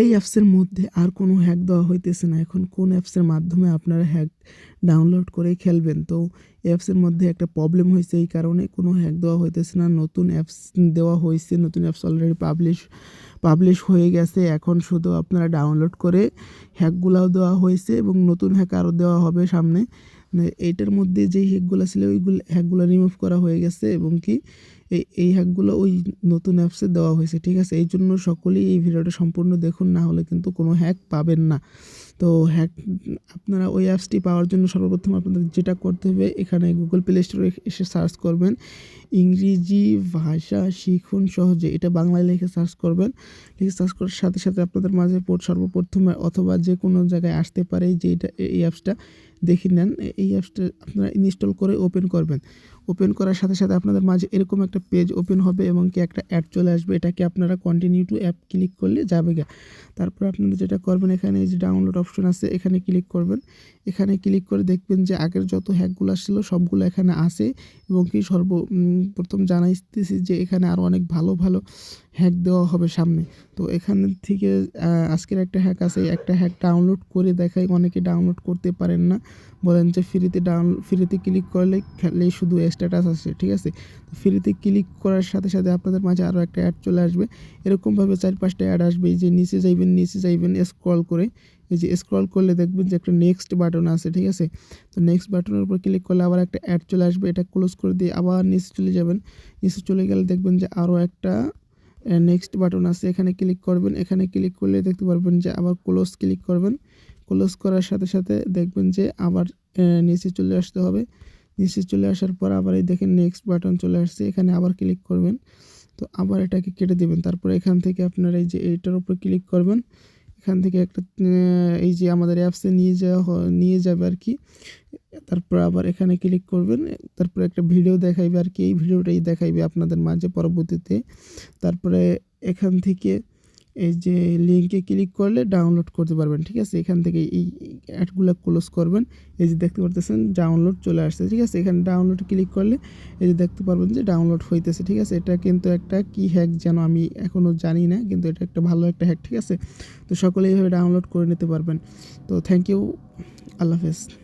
এই অ্যাপসের মধ্যে আর কোনো হ্যাক দেওয়া হইতেছে না। এখন কোন অ্যাপসের মাধ্যমে আপনারা হ্যাক ডাউনলোড করে খেলবেন? তো অ্যাপসের মধ্যে একটা প্রবলেম হয়েছে এই কারণে কোনো হ্যাক দেওয়া হইতেছে না। নতুন অ্যাপস দেওয়া হয়েছে নতুন অ্যাপস অলরেডি পাবলিশ পাবলিশ হয়ে গেছে। এখন শুধু আপনারা ডাউনলোড করে হ্যাকগুলাও দেওয়া হয়েছে এবং নতুন হ্যাক আরও দেওয়া হবে সামনে। মানে এইটার মধ্যে যেই হ্যাকগুলো ছিল, ওইগুলো হ্যাকগুলো রিমুভ করা হয়ে গেছে এবং কি এই এই হ্যাকগুলো ওই নতুন অ্যাপসে দেওয়া হয়েছে, ঠিক আছে? এই জন্য সকলেই এই ভিডিওটা সম্পূর্ণ দেখুন, না হলে কিন্তু কোনো হ্যাক পাবেন না। তো হ্যাক, আপনারা ওই অ্যাপসটি পাওয়ার জন্য সর্বপ্রথম আপনাদের যেটা করতে হবে, এখানে গুগল প্লে স্টোরে এসে সার্চ করবেন, ইংরেজি ভাষা শিখুন সহজে, এটা বাংলায় লিখে সার্চ করবেন, লিখে সার্চ করার সাথে সাথে আপনাদের মাঝে সর্বপ্রথমে অথবা যে কোনো জায়গায় আসতে পারে যে এটা, এই অ্যাপসটা, দেখে নেন, এই অ্যাপসটা আপনারা ইনস্টল করে ওপেন করবেন। ওপেন করার সাথে সাথে আপনাদের মাঝে এরকম একটা পেজ ওপেন হবে এবং কি একটা অ্যাড চলে আসবে। এটাকে আপনারা কন্টিনিউ টু অ্যাপ ক্লিক করলে যাবে গা। তারপর আপনারা যেটা করবেন এখানে যে ডাউনলোড অপশন আছে, এখানে ক্লিক করবেন। এখানে ক্লিক করে দেখবেন যে আগের যত হ্যাকগুলো ছিল সবগুলো এখানে আছে এবং কি সর্ব প্রথম জানাইতেছি যে এখানে আরও অনেক ভালো ভালো হ্যাক দেওয়া হবে সামনে। তো এখান থেকে আজকের একটা হ্যাক আছে। একটা হ্যাক ডাউনলোড করে দেখাই। অনেকে ডাউনলোড করতে পারেন না। বলেন যে ফ্রিতে ডাউন ফ্রিতে ক্লিক করলে, খেললেই শুধু স্ট্যাটাস আসে ঠিক আছে? ফ্রিতে ক্লিক করার সাথে সাথে আপনাদের মাঝে আরও একটা অ্যাড চলে আসবে। এরকমভাবে চার পাঁচটা অ্যাড আসবে যে নিচে যাইবেন নিচে যাইবেন স্ক্রল করে, এই যে স্ক্রল করলে দেখবেন যে একটা নেক্সট বাটন আছে, ঠিক আছে? তো নেক্সট বাটনের উপর ক্লিক করলে আবার একটা অ্যাড চলে আসবে, এটা ক্লোজ করে দিয়ে আবার নিচে চলে যাবেন। নিচে চলে গেলে দেখবেন যে আরও একটা নেক্সট বাটন আছে, এখানে ক্লিক করবেন। এখানে ক্লিক করলে দেখতে পারবেন যে আবার ক্লোজ ক্লিক করবেন। ক্লোজ করার সাথে সাথে দেখবেন যে আবার নিচে চলে আসতে হবে। নিচে চলে আসার পর আবার এই দেখেন নেক্সট বাটন চলে আসছে, এখানে আবার ক্লিক করবেন। তো আবার এটাকে কেটে দেবেন। তারপর এখান থেকে আপনারা এই যে এইটার উপর ক্লিক করবেন। এখান থেকে একটা এই যে আমাদের অ্যাপসে নিয়ে যাওয়া নিয়ে যাবে আর কি। তারপর আবার এখানে ক্লিক করবেন। তারপরে একটা ভিডিও দেখাইবে আর কি। এই ভিডিওটাই দেখাইবে আপনাদের মাঝে পরবর্তীতে। তারপরে এখান থেকে এই যে লিঙ্কে ক্লিক করলে ডাউনলোড করতে পারবেন, ঠিক আছে? এখান থেকে এই অ্যাডগুলো ক্লোজ করবেন। এই যে দেখতে পারতেছেন ডাউনলোড চলে আসছে, ঠিক আছে? এখানে ডাউনলোড ক্লিক করলে এই যে দেখতে পারবেন যে ডাউনলোড হইতেছে, ঠিক আছে? এটা কিন্তু একটা কি হ্যাক যেন আমি এখনও জানি না, কিন্তু এটা একটা ভালো একটা হ্যাক ঠিক আছে? তো সকলে এইভাবে ডাউনলোড করে নিতে পারবেন। তো থ্যাংক ইউ আল্লাহ হাফেজ।